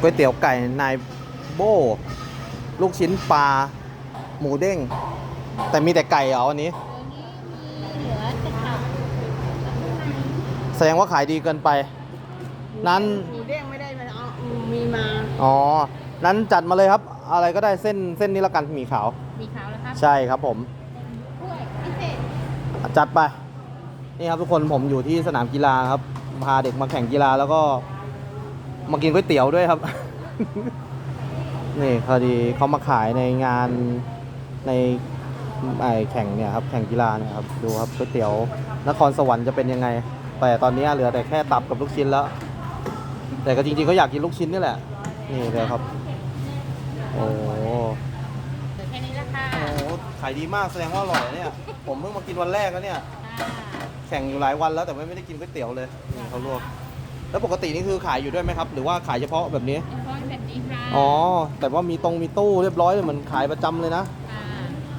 ก๋วยเตี๋ยวไก่นายโบ ลูกชิ้นปลา หมูเด้ง แต่มีแต่ไก่เหรอวันนี้ เหลือแต่ตับแสดงว่าขายดีเกินไป นั้น หมูเด้งไม่ได้มาเอามีมา อ๋อ นั้นจัดมาเลยครับ อะไรก็ได้เส้นเส้นนี้ละกันหมีขาว มีขาวแล้วครับใช่ครับผมกล้วยพิเศษจัดไป นี่ครับทุกคนผมอยู่ที่สนามกีฬาครับ พาเด็กมาแข่งกีฬาแล้วก็ มากินก๋วยเตี๋ยวด้วยครับ นี่พอดีเขามาขายในงานในไอแข่งเนี่ยครับแข่งกีฬาเนี่ยครับดูครับก๋วยเตี๋ยวนครสวรรค์จะเป็นยังไง แต่ตอนนี้เหลือแต่แค่ตับกับลูกชิ้นแล้ว แต่ก็จริงๆก็อยากกินลูกชิ้นนี่แหละ นี่เลยครับ โอ้โหเหลือแค่นี้ละค่ะโอ้โหขายดีมากแสดงว่าอร่อยเนี่ย ผมเพิ่งมากินวันแรกแล้วเนี่ยค่ะแข่งอยู่หลายวันแล้วแต่ไม่ได้กินก๋วยเตี๋ยวเลยนี่เขาลวก แล้วปกตินี่คือขายอยู่ด้วยไหมครับ หรือว่าขายเฉพาะแบบนี้ เฉพาะแบบนี้ค่ะอ๋อ แต่ว่ามีตรงมีตู้เรียบร้อยเลยเหมือนขายประจำเลยนะ ค่ะ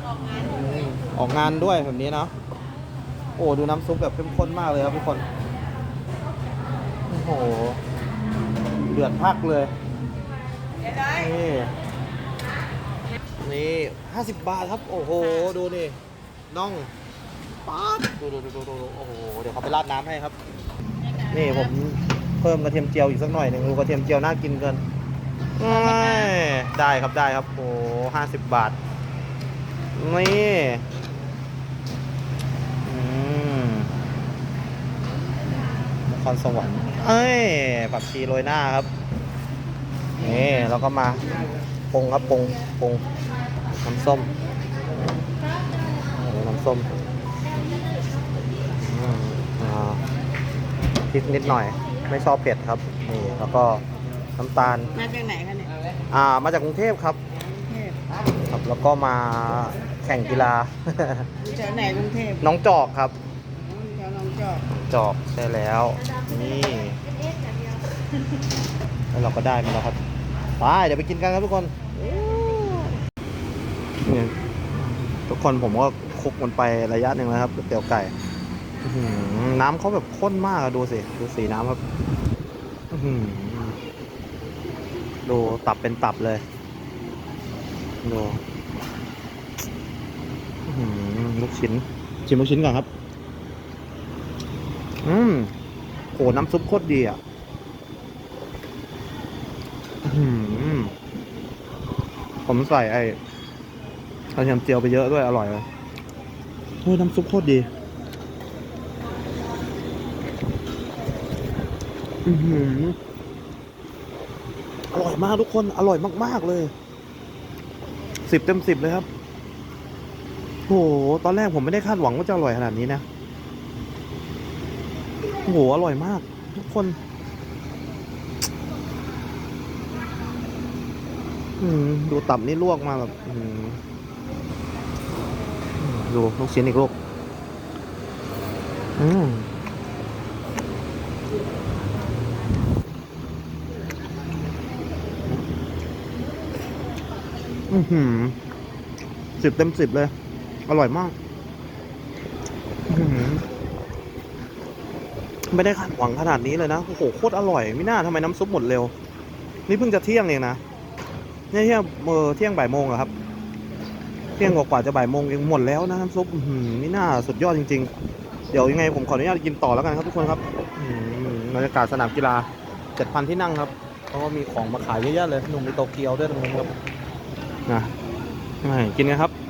ออกงานอืมออกงานด้วยแบบนี้เนาะโอ้ดูน้ำซุปแบบเข้มข้นมากเลยครับทุกคน โอ้โห เดือดพักเลยเดี๋ยวได้นี่นี่ห้าสิบบาทครับ โอ้โห ดูนี่น่องป๊าบดูดูดูดูดูโอ้โห เดี๋ยวเขาไปราดน้ำให้ครับ นี่ผม เพิ่มกระเทียมเจียวอีกสักหน่อยหนึ่งดูกระเทียมเจียวน่ากินเกินเอ้ยได้ครับได้ครับโอ้ห้าสิบบาท นี่อืมนครสวรรค์เอ้ยผักชีโรยหน้าครับ นี่แล้วก็มาปรุงครับปรุงปรุงน้ำส้มโอ้โหน้ำส้มอืมอ่าพริกนิดหน่อย ไม่ชอบเผ็ดครับ นี่แล้วก็น้ำตาล มาจากไหนคะเนี่ยอ่า มาจากกรุงเทพครับ เทพครับ แล้วก็มาแข่งกีฬา อยู่แถวไหนกรุงเทพน้องจอกครับแถวหนองจอกจอกใช่แล้ว นี่แล้วเราก็ได้มาแล้วครับไปเดี๋ยวไปกินกันครับทุกคนนี่ทุกคนผมก็คลุกมันไประยะหนึ่งแล้วครับก๋วยเตี๋ยวไก่อื้อหือ น้ำเขาแบบข้นมากอะดูสิดูสีน้ำครับดูตับเป็นตับเลยดูลูกชิ้น ชิมลูกชิ้นก่อนครับ อืมโหน้ำซุปโคตรดีอะอผมใส่ไอ้กระเทียมเจียวไปเยอะด้วยอร่อยเลยโอ้ยน้ำซุปโคตรดี อร่อยมากทุกคน อร่อยมาก ๆ เลย สิบเต็มสิบเลยครับโห ตอนแรกผมไม่ได้คาดหวังว่าจะอร่อยขนาดนี้นะโห อร่อยมาก ทุกคน ดูตับนี่ลวกมาแบบดูลูกชิ้นอีกลูก อืมอือหือ สิบเต็มสิบเลย อร่อยมากไม่ได้คาดหวังขนาดนี้เลยนะ โอ้โห โคตรอร่อย ไม่น่าทำไมน้ำซุปหมดเร็ว นี่เพิ่งจะเที่ยงเองนะเนี่ยเที่ยงเออเที่ยงบ่ายโมงอะครับ เที่ยงกว่าจะบ่ายโมงเองหมดแล้วนะน้ำซุปอื้อหือนี่น่าสุดยอดจริง ๆ เดี๋ยวยังไงผมขออนุญาตกินต่อแล้วกันครับทุกคนครับบรรยากาศสนามกีฬาเจ็ดพันที่นั่งครับเพราะว่ามีของมาขายเยอะแยะเลยหนุ่มในโตเกียวด้วยตรงนี้ครับ นะไม่กินกันครับ